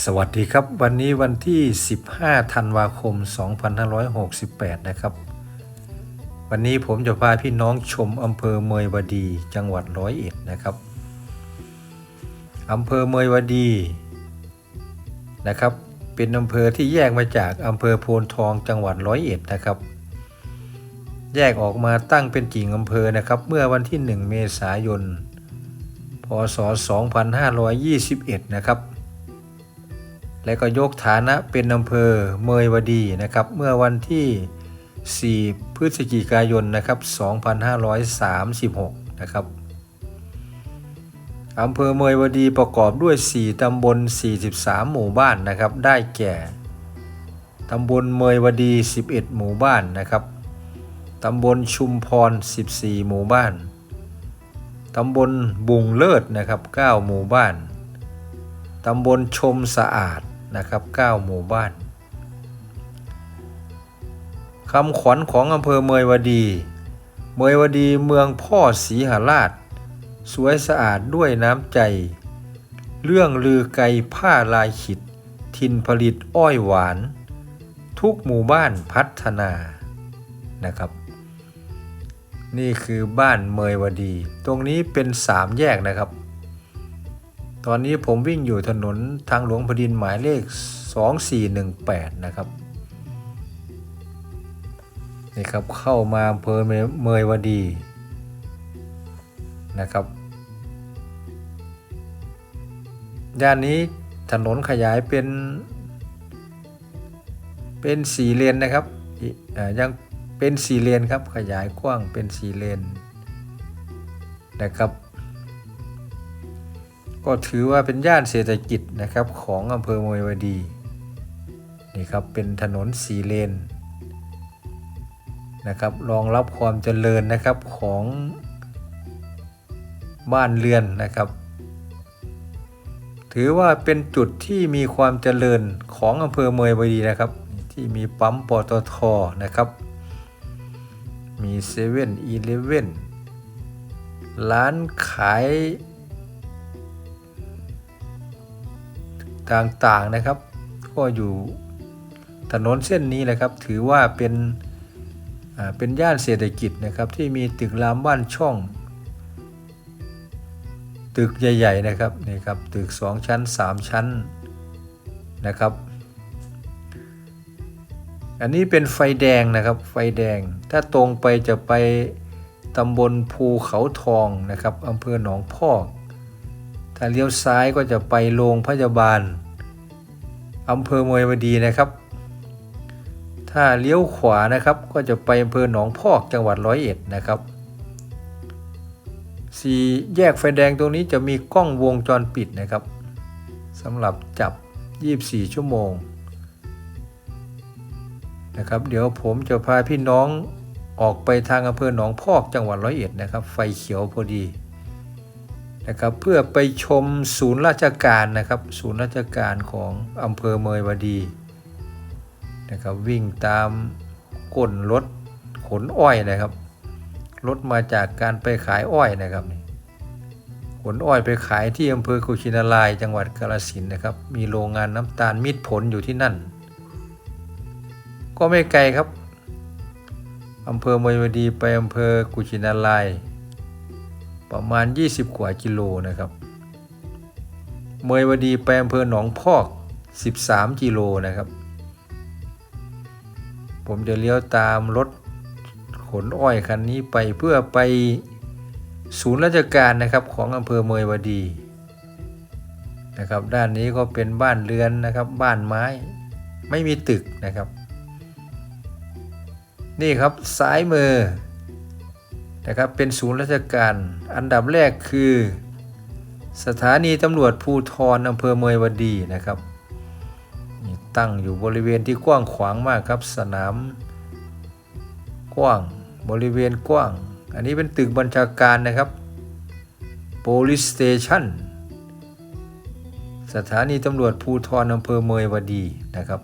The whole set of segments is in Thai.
สวัสดีครับ วันนี้วันที่ 15 ธันวาคม 2568 นะครับ วันนี้ผมจะพาพี่น้องชมอำเภอเมยวดี จังหวัดร้อยเอ็ดนะครับอำเภอเมยวดีนะครับ เป็นอำเภอที่แยกมาจากอำเภอโพนทองจังหวัดร้อยเอ็ดนะครับ แยกออกมาตั้งเป็นกิ่งอำเภอนะครับ เมื่อวันที่ 1 เมษายน พศ 2521 นะครับ และก็ยกฐานะเป็นอำเภอเมยวดีนะครับ เมื่อวันที่ 4 พฤศจิกายนนะครับ 2536 นะครับอำเภอเมยวดีประกอบด้วย 4 ตำบล 43 หมู่บ้านนะครับ ได้แก่ ตำบลเมยวดี 11 หมู่บ้านนะครับ ตำบลชุมพร 14 หมู่บ้าน ตำบลบุงเลิศนะครับ 9 หมู่บ้าน ตำบลชมสะอาด นะครับ 9 หมู่บ้านคำขวัญของอำเภอเมยวดี เมยวดีเมืองพ่อศรีหราช สวยสะอาดด้วยน้ำใจ เรื่องลือไกลผ้าลายขิด ทินผลิตอ้อยหวาน ทุกหมู่บ้านพัฒนานะครับ นี่คือบ้านเมยวดี ตรงนี้เป็นสามแยกนะครับ ตอนนี้ผมวิ่งอยู่ถนนทางหลวงพดินหมายเลข 2418 นะครับ นี่ครับเข้ามาอำเภอเมยวดีนะครับ ย่านนี้ถนนขยายเป็น เป็นสี่เลนนะครับยังเป็นสี่เลนครับขยายกว้างเป็นสี่เลนนะครับ ก็ถือว่าเป็นย่านเศรษฐกิจนะครับของอำเภอเมยวดีนี่ครับเป็นถนนสีเลนนะครับรองรับความเจริญนะครับของบ้านเรือนนะครับ ถือว่าเป็นจุดที่มีความเจริญของอำเภอเมยวดีนะครับ ที่มีปั๊มปตทนะครับ มีเซเว่นอีเลฟเว่นร้านขาย ต่างๆนะครับ ก็อยู่ถนนเส้นนี้แหละครับ ถือว่าเป็นเป็นย่านเศรษฐกิจนะครับ ที่มีตึกรามบ้านช่อง ตึกใหญ่ ๆ นะครับนี่ครับตึก 2 ชั้น 3 ชั้นนะครับ อันนี้เป็นไฟแดงนะครับ ไฟแดงถ้าตรงไปจะไปตำบลภูเขาทองนะครับอำเภอหนองพอก ถ้าเลี้ยวซ้ายก็จะไปโรงพยาบาลอำเภอเมยวดีนะครับ ถ้าเลี้ยวขวานะครับ ก็จะไปอำเภอหนองพอกจังหวัดร้อยเอ็ดนะครับสี่แยกไฟแดงตรงนี้จะมีกล้องวงจรปิดนะครับสำหรับจับ 24 ชั่วโมงนะครับ เดี๋ยวผมจะพาพี่น้องออกไปทางอำเภอหนองพอกจังหวัดร้อยเอ็ดนะครับ ไฟเขียวพอดี นะครับเพื่อไปชมศูนย์ราชการนะครับ ศูนย์ราชการของอำเภอเมยวดีนะครับวิ่งตามก้นรถขนอ้อยนะครับรถมาจากการไปขายอ้อยนะครับนี่ขนอ้อยไปขายที่อำเภอกุชินาราย จังหวัดกาฬสินนะครับ มีโรงงานน้ำตาลมิตรผลอยู่ที่นั่น ก็ไม่ไกลครับอำเภอเมยวดีไปอำเภอกุชินาราย ประมาณ 20 กว่ากิโลนะครับ เมยวดีไปอำเภอหนองพอก 13 กิโลนะครับ ผมจะเลี้ยวตามรถขนอ้อยคันนี้ไปเพื่อไปศูนย์ราชการนะครับของอำเภอเมยวดีนะครับด้านนี้ก็เป็นบ้านเรือนนะครับบ้านไม้ไม่มีตึกนะครับ นี่ครับซ้ายมือ นะครับเป็นศูนย์ราชการ อันดับแรกคือ สถานีตำรวจภูทรอำเภอเมยวดีนะครับตั้งอยู่บริเวณที่กว้างขวางมากครับสนามกว้างบริเวณกว้าง อันนี้เป็นตึกบัญชาการนะครับ police station สถานีตำรวจภูทรอำเภอเมยวดีนะครับ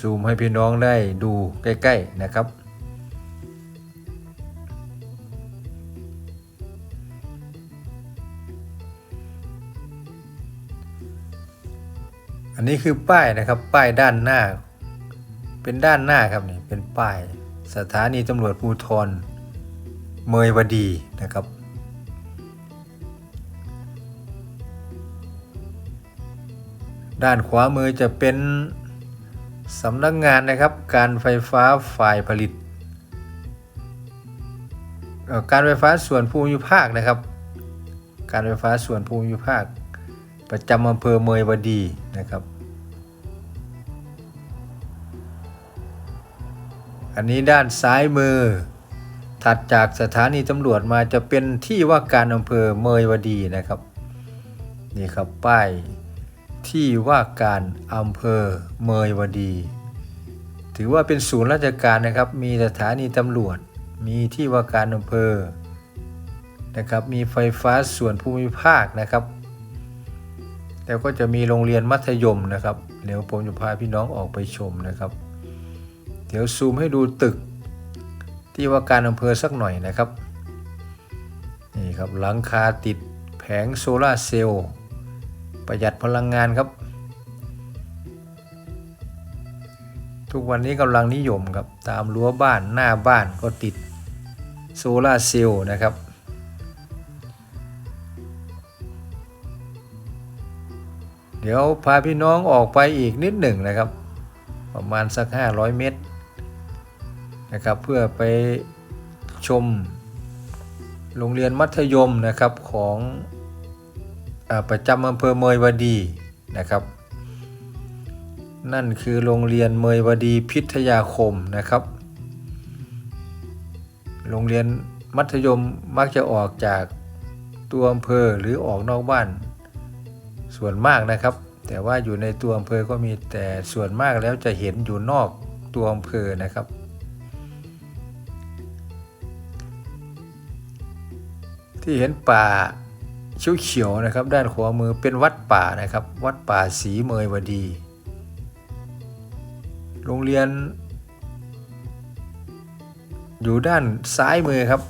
ซูมให้พี่น้องได้ดูใกล้ ๆ นะครับ อันนี้คือป้ายนะครับ ป้ายด้านหน้า เป็นด้านหน้าครับนี่เป็นป้ายสถานีตำรวจภูธรเมยวดีนะครับด้านขวามือจะเป็น สำนักงานนะครับการไฟฟ้าฝ่ายผลิต การไฟฟ้าส่วนภูมิภาคนะครับ การไฟฟ้าส่วนภูมิภาค ประจำอำเภอเมยวดีนะครับอันนี้ด้านซ้ายมือ ถัดจากสถานีตำรวจมาจะเป็นที่ว่าการอำเภอเมยวดีนะครับ นี่ครับป้าย ที่ว่าการอำเภอเมยวดี ถือว่าเป็นศูนย์ราชการนะครับ มีสถานีตำรวจ มีที่ว่าการอำเภอนะครับ มีไฟฟ้าส่วนภูมิภาคนะครับ แล้วก็จะมีโรงเรียนมัธยมนะครับ เดี๋ยวผมจะพาพี่น้องออกไปชมนะครับ เดี๋ยวซูมให้ดูตึก ที่ว่าการอำเภอสักหน่อยนะครับ นี่ครับหลังคาติดแผงโซลาร์เซลล์ ประหยัดพลังงานครับ ทุกวันนี้กำลังนิยมครับตามรั้วบ้านหน้าบ้านก็ติดโซลาร์เซลล์นะครับเดี๋ยวพาพี่น้องออกไปอีกนิดหนึ่งนะครับ ประมาณสัก 500 เมตรนะครับ เพื่อไปชมโรงเรียนมัธยมนะครับของ ประจำอำเภอเมยวดีนะครับ นั่นคือโรงเรียนเมยวดีพิทยาคมนะครับ โรงเรียนมัธยมมักจะออกจากตัวอำเภอหรือออกนอกบ้านส่วนมากนะครับ แต่ว่าอยู่ในตัวอำเภอก็มีแต่ส่วนมากแล้วจะเห็นอยู่นอกตัวอำเภอนะครับ ที่เห็นป่า เขียวๆนะครับ ด้านขวามือเป็นวัดป่านะครับ วัดป่าศรีเมยวดี โรงเรียน อยู่ด้านซ้ายมือครับ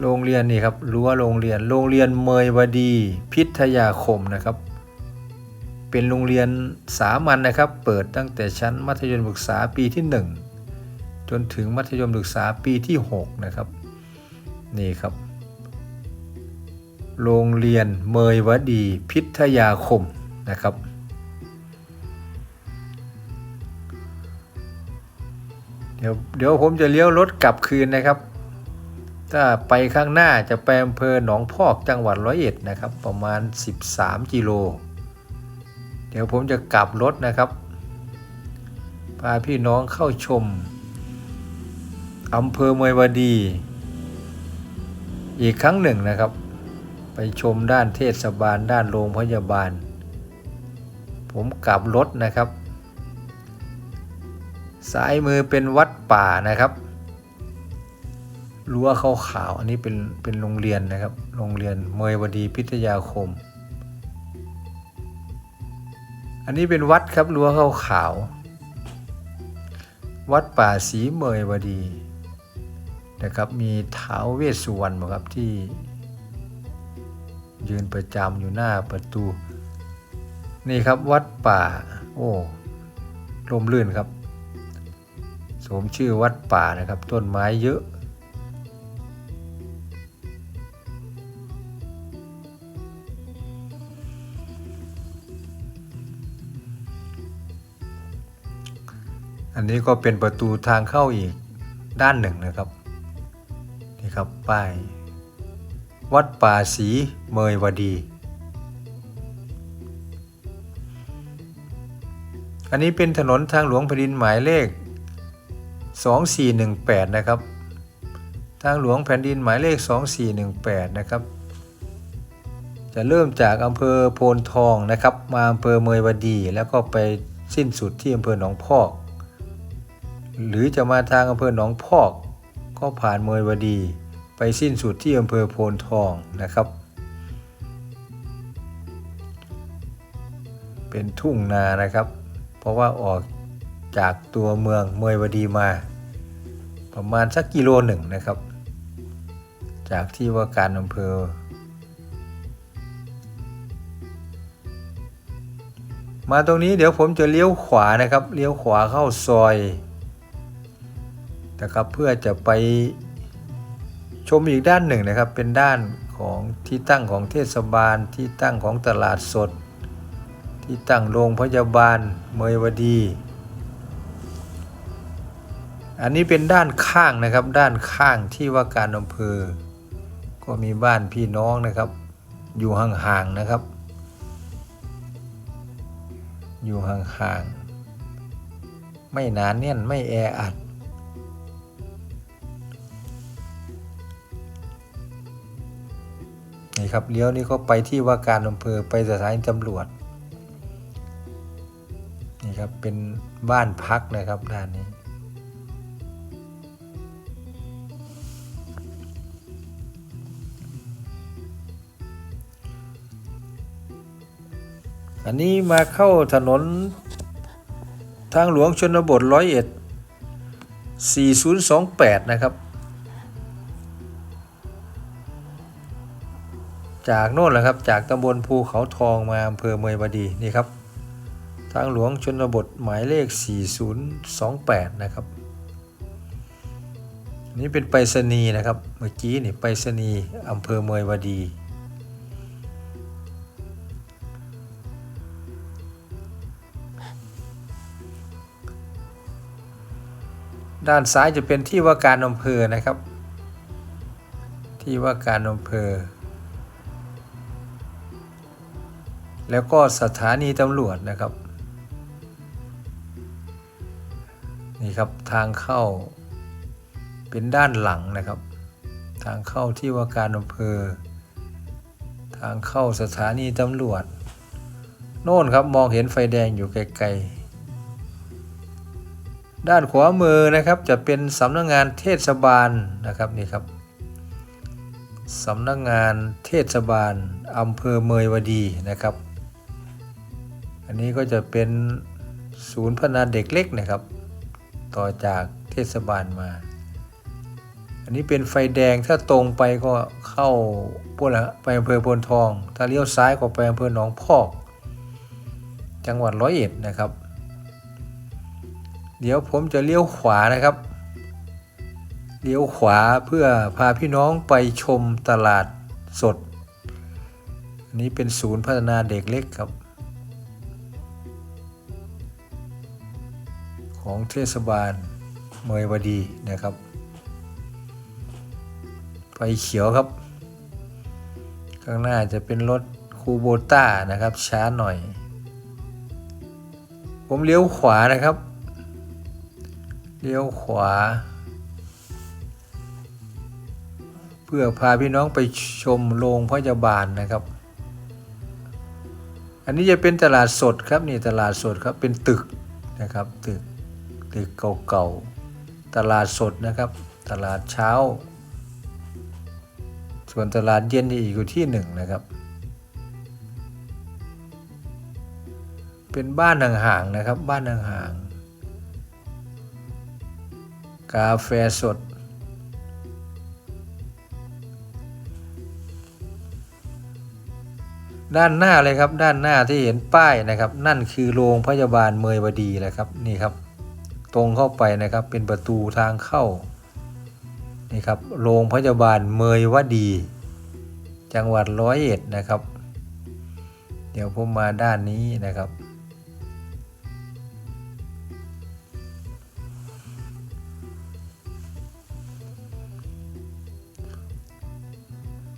โรงเรียนนี่ครับรั้วโรงเรียน โรงเรียนเมยวดี พิทยาคมนะครับ เป็นโรงเรียนสามัญนนะครับ เปิดตั้งแต่ชั้นมัธยมศึกษาปีที่ 1 จนถึงมัธยมศึกษาปีที่ 6 นะครับ นี่ครับ โรงเรียนเมยวดีพิทยาคมนะครับ เดี๋ยวเดี๋ยวผมจะเลี้ยวรถกลับคืนนะครับ ถ้าไปข้างหน้าจะไปอำเภอหนองพอกจังหวัดร้อยเอ็ดนะครับ ประมาณ 13กิโล เดี๋ยวผมจะกลับรถนะครับ พาพี่น้องเข้าชมอำเภอเมยวดี อีกครั้งหนึ่งนะครับ ไปชมด้านเทศบาลด้านโรงพยาบาล ผมกลับรถนะครับ ซ้ายมือเป็นวัดป่านะครับรั้วขาวขาวๆอันนี้เป็นเป็นโรงเรียนนะครับ โรงเรียนเมยวดีพิทยาคม อันนี้เป็นวัดครับรั้วขาวขาวๆวัดป่าศรีเมยวดีนะครับ มีท้าวเวสสุวรรณครับที่ ยืนประจำอยู่หน้าประตู นี่ครับวัดป่า โอ้ลมลื่นครับสมชื่อวัดป่านะครับ ต้นไม้เยอะอันนี้ก็เป็นประตูทางเข้าอีกด้านหนึ่งนะครับ นี่ครับป้าย วัดป่าศรีเมยวดี อันนี้เป็นถนนทางหลวงแผ่นดินหมายเลข 2418 นะครับ ทางหลวงแผ่นดินหมายเลข 2418 นะครับ จะเริ่มจากอำเภอโพนทองนะครับ มาอำเภอเมยวดี แล้วก็ไปสิ้นสุดที่อำเภอหนองพอก หรือจะมาทางอำเภอหนองพอก ก็ผ่านเมยวดี ไปสิ้นสุดที่อำเภอโพนทองนะครับ เป็นทุ่งนานะครับ เพราะว่าออกจากตัวเมืองเมยวดีมา ประมาณสักกิโลหนึ่งนะครับ จากที่ว่าการอำเภอ มาตรงนี้เดี๋ยวผมจะเลี้ยวขวานะครับ เลี้ยวขวาเข้าซอยนะครับเพื่อจะไป ชมอีกด้านหนึ่งนะครับ เป็นด้านของที่ตั้งของเทศบาล ที่ตั้งของตลาดสด ที่ตั้งโรงพยาบาลเมยวดี อันนี้เป็นด้านข้างนะครับ ด้านข้างที่ว่าการอำเภอ ก็มีบ้านพี่น้องนะครับ อยู่ห่างๆนะครับ อยู่ห่างๆไม่หนานแน่นไม่แออัด นี่ครับเลี้ยวนี่ก็ไปที่ว่าการอำเภอไปสถานีตำรวจนี่ครับเป็นบ้านพักนะครับด้านนี้อันนี้มาเข้าถนนทางหลวงชนบทร้อยเอ็ด4028 นะครับ จากโน่นแหละครับจากตำบลภูเขาทองมาอำเภอเมยวดีนี่ครับ ทางหลวงชนบทหมายเลข 4028 นะครับ นี่เป็นไปรษณีย์นะครับ เมื่อกี้นี่ไปรษณีย์อำเภอเมยวดี ด้านซ้ายจะเป็นที่ว่าการอำเภอนะครับ ที่ว่าการอำเภอ แล้วก็สถานีตำรวจนะครับ นี่ครับทางเข้าเป็นด้านหลังนะครับ ทางเข้าที่ว่าการอำเภอ ทางเข้าสถานีตำรวจ โน่นครับมองเห็นไฟแดงอยู่ไกลๆ ด้านขวามือนะครับจะเป็นสำนักงานเทศบาลนะครับนี่ครับสำนักงานเทศบาลอำเภอเมยวดีนะครับ อันนี้ก็จะเป็นศูนย์พัฒนาเด็กเล็กนะครับ ต่อจากเทศบาลมา อันนี้เป็นไฟแดงถ้าตรงไปก็เข้าพวกละไปอำเภอโพนทอง ถ้าเลี้ยวซ้ายก็ไปอำเภอหนองพอก จังหวัดร้อยเอ็ดนะครับ เดี๋ยวผมจะเลี้ยวขวานะครับ เลี้ยวขวาเพื่อพาพี่น้องไปชมตลาดสด อันนี้เป็นศูนย์พัฒนาเด็กเล็กครับ ของเทศบาลเมยวดีนะครับ ไฟเขียวครับ ข้างหน้าจะเป็นรถคูโบต้านะครับ ช้าหน่อย ผมเลี้ยวขวานะครับ เลี้ยวขวา เพื่อพาพี่น้องไปชมโรงพยาบาลนะครับอันนี้จะเป็นตลาดสดครับนี่ตลาดสดครับเป็นตึกนะครับตึก ตึกเก่าๆ ตลาดสดนะครับ ตลาดเช้า ส่วนตลาดเย็นนี่อีกอยู่ที่หนึ่งนะครับ เป็นบ้านห่างๆนะครับ บ้านห่างๆ กาแฟสดด้านหน้าเลยครับด้านหน้าที่เห็นป้ายนะครับ นั่นคือโรงพยาบาลเมยวดีแหละครับนี่ครับ ตรงเข้าไปนะครับ เป็นประตูทางเข้านี่ครับโรงพยาบาลเมยวดี จังหวัดร้อยเอ็ดนะครับ เดี๋ยวผมมาด้านนี้นะครับ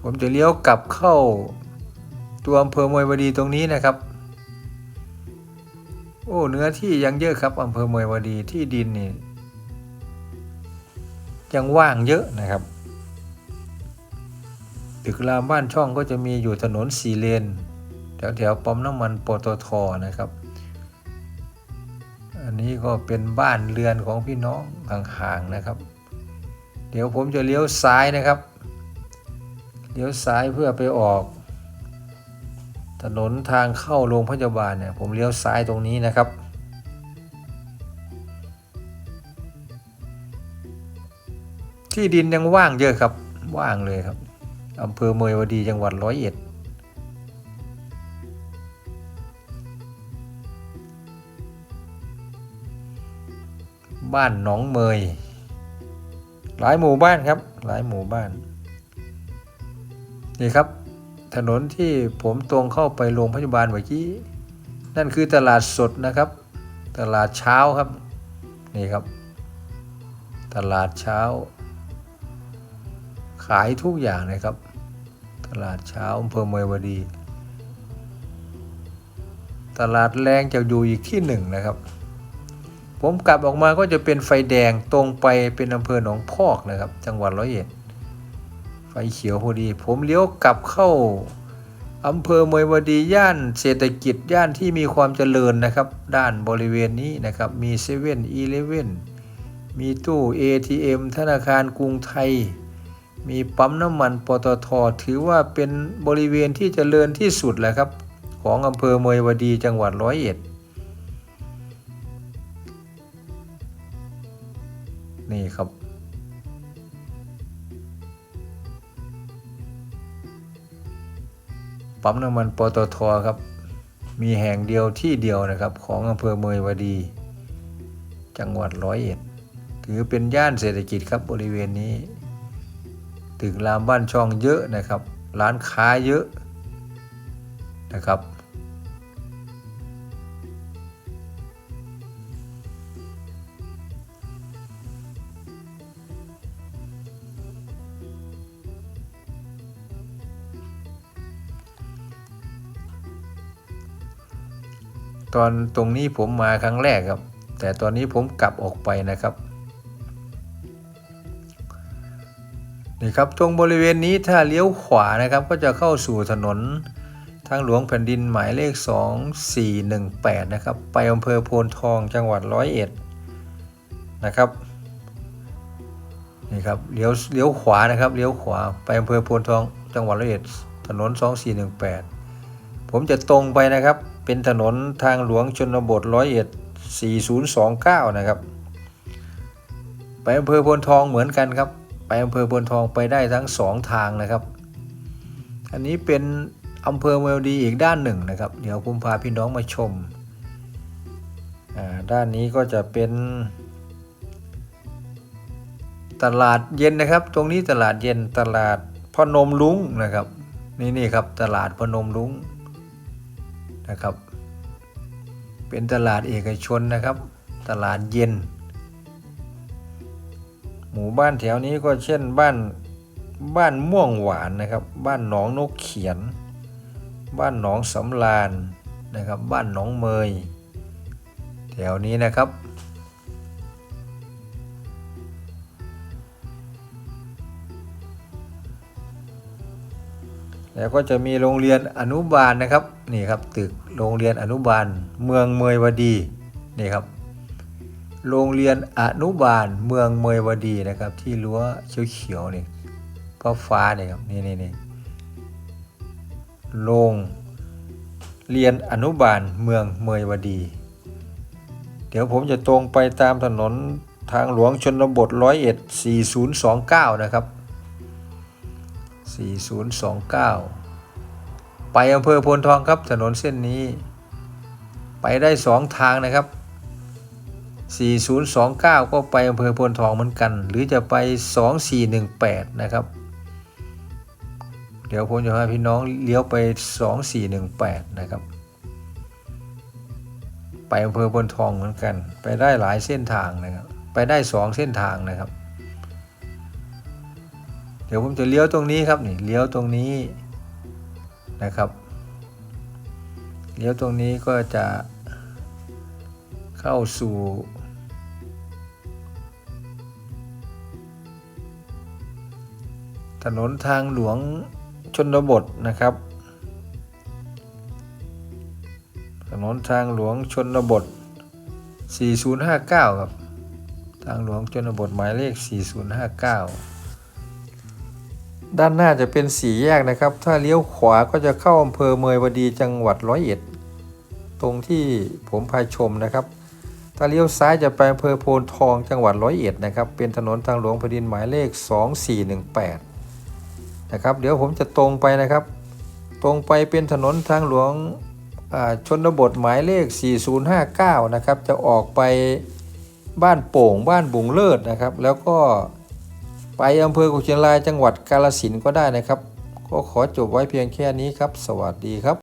ผมจะเลี้ยวกลับเข้าตัวอำเภอเมยวดีตรงนี้นะครับ โอ้ เนื้อที่ยังเยอะครับอำเภอเมยวดีที่ดินนี่ยังว่างเยอะนะครับ ตึกรามบ้านช่องก็จะมีอยู่ถนนสี่เลนแถวแถวๆปั๊มน้ำมันปตทนะครับ อันนี้ก็เป็นบ้านเรือนของพี่น้องห่างๆนะครับ เดี๋ยวผมจะเลี้ยวซ้ายนะครับ เลี้ยวซ้ายเพื่อไปออก ถนนทางเข้าโรงพยาบาลเนี่ยผมเลี้ยวซ้ายตรงนี้นะครับ ที่ดินยังว่างเยอะครับว่างเลยครับอำเภอเมยวดีจังหวัดร้อยเอ็ดบ้านหนองเมย หลายหมู่บ้านครับ หลายหมู่บ้าน นี่ครับ ถนนที่ผมตรงเข้าไปโรงพยาบาลเมื่อกี้ นั่นคือตลาดสดนะครับ ตลาดเช้าครับ นี่ครับ ตลาดเช้า ขายทุกอย่างเลยครับ ตลาดเช้าอำเภอเมยวดี ตลาดแรงจะอยู่อีกที่หนึ่งนะครับ ผมกลับออกมาก็จะเป็นไฟแดงตรงไปเป็นอำเภอหนองพอกนะครับ จังหวัดร้อยเอ็ด ไฟเขียวพอดี ผมเลี้ยวกลับเข้าอำเภอเมยวดีย่านเศรษฐกิจย่านที่มีความเจริญนะครับ ด้านบริเวณนี้นะครับ มีเซเว่นอีเลเว่นมีตู้ ATM ธนาคารกรุงไทย มีปั๊มน้ำมันปตทถือว่าเป็นบริเวณที่เจริญที่สุดแหละครับ ของอำเภอเมยวดีจังหวัดร้อยเอ็ดนี่ครับ ปั๊มน้ำมันปตทครับ มีแห่งเดียวที่เดียวนะครับ ของอำเภอเมยวดี จังหวัดร้อยเอ็ดถือเป็นย่านเศรษฐกิจครับบริเวณนี้ ตึกรามบ้านช่องเยอะนะครับ ร้านค้าเยอะนะครับ ตอนตรงนี้ผมมาครั้งแรกครับ แต่ตอนนี้ผมกลับออกไปนะครับนี่ครับตรงบริเวณนี้ถ้าเลี้ยวขวานะครับ ก็จะเข้าสู่ถนนทางหลวงแผ่นดินหมายเลข 2418 นะครับ ไปอำเภอโพนทองจังหวัดร้อยเอ็ดนะครับนี่ครับเลี้ยวเลี้ยวขวานะครับเลี้ยวขวาไปอำเภอโพนทองจังหวัดร้อยเอ็ดถนน 2418 ผมจะตรงไปนะครับ เป็นถนนทางหลวงชนบทร้อยเอ็ด4029 นะครับ ไปอำเภอโพนทองเหมือนกันครับ ไปอำเภอโพนทองไปได้ทั้งสองทางนะครับ อันนี้เป็นอำเภอเมลดีอีกด้านหนึ่งนะครับ เดี๋ยวผมพาพี่น้องมาชมอ่าด้านนี้ก็จะเป็นตลาดเย็นนะครับ ตรงนี้ตลาดเย็นตลาดพนมลุงนะครับ นี่นี่ครับตลาดพนมลุง นะครับ เป็นตลาดเอกชนนะครับ ตลาดเย็น หมู่บ้านแถวนี้ก็เช่นบ้านบ้านม่วงหวานนะครับ บ้านหนองนกเขียน บ้านหนองสำลานนะครับ บ้านหนองเมย แถวนี้นะครับ แล้วก็จะมีโรงเรียนอนุบาลนะครับนี่ครับตึกโรงเรียนอนุบาล เมืองเมยวดีนี่ครับ โรงเรียนอนุบาลเมืองเมยวดีนะครับ ที่รั้วเขียวๆนี่ฟ้าฟ้านี่ครับนี่นี่นี่โรงเรียนอนุบาลเมืองเมยวดี เดี๋ยวผมจะตรงไปตามถนนทางหลวงชนบทร้อยเอ็ด4029นะครับ 4029 ไปอำเภอโพนทองครับถนนเส้นนี้ ไปได้สองทางนะครับ 4029 ก็ไปอำเภอโพนทองเหมือนกัน หรือจะไป 2418 นะครับ เดี๋ยวผมจะให้พี่น้องเลี้ยวไป 2418 นะครับไปอำเภอโพนทองเหมือนกัน ไปได้หลายเส้นทางนะครับ ไปได้สองเส้นทางนะครับ เดี๋ยวผมจะเลี้ยวตรงนี้ครับนี่เลี้ยวตรงนี้นะครับ เลี้ยวตรงนี้ก็จะเข้าสู่ ถนนทางหลวงชนบทนะครับ ถนนทางหลวงชนบท 4059 ครับ ทางหลวงชนบทหมายเลข 4059 ด้านหน้าจะเป็นสี่แยกนะครับ ถ้าเลี้ยวขวาก็จะเข้าอำเภอเมยวดีจังหวัดร้อยเอ็ด ตรงที่ผมพาชมนะครับ ถ้าเลี้ยวซ้ายจะไปอำเภอโพนทองจังหวัดร้อยเอ็ดนะครับ เป็นถนนทางหลวงแผ่นดินหมายเลข 2418 นะครับ เดี๋ยวผมจะตรงไปนะครับ ตรงไปเป็นถนนทางหลวงชนบทหมายเลข 4059 นะครับ จะออกไปบ้านโป่งบ้านบุงเลิศนะครับ แล้วก็ ไปอำเภอกุชินารายจังหวัดกาลสินก็ได้นะครับ ก็ขอจบไว้เพียงแค่นี้ครับ สวัสดีครับ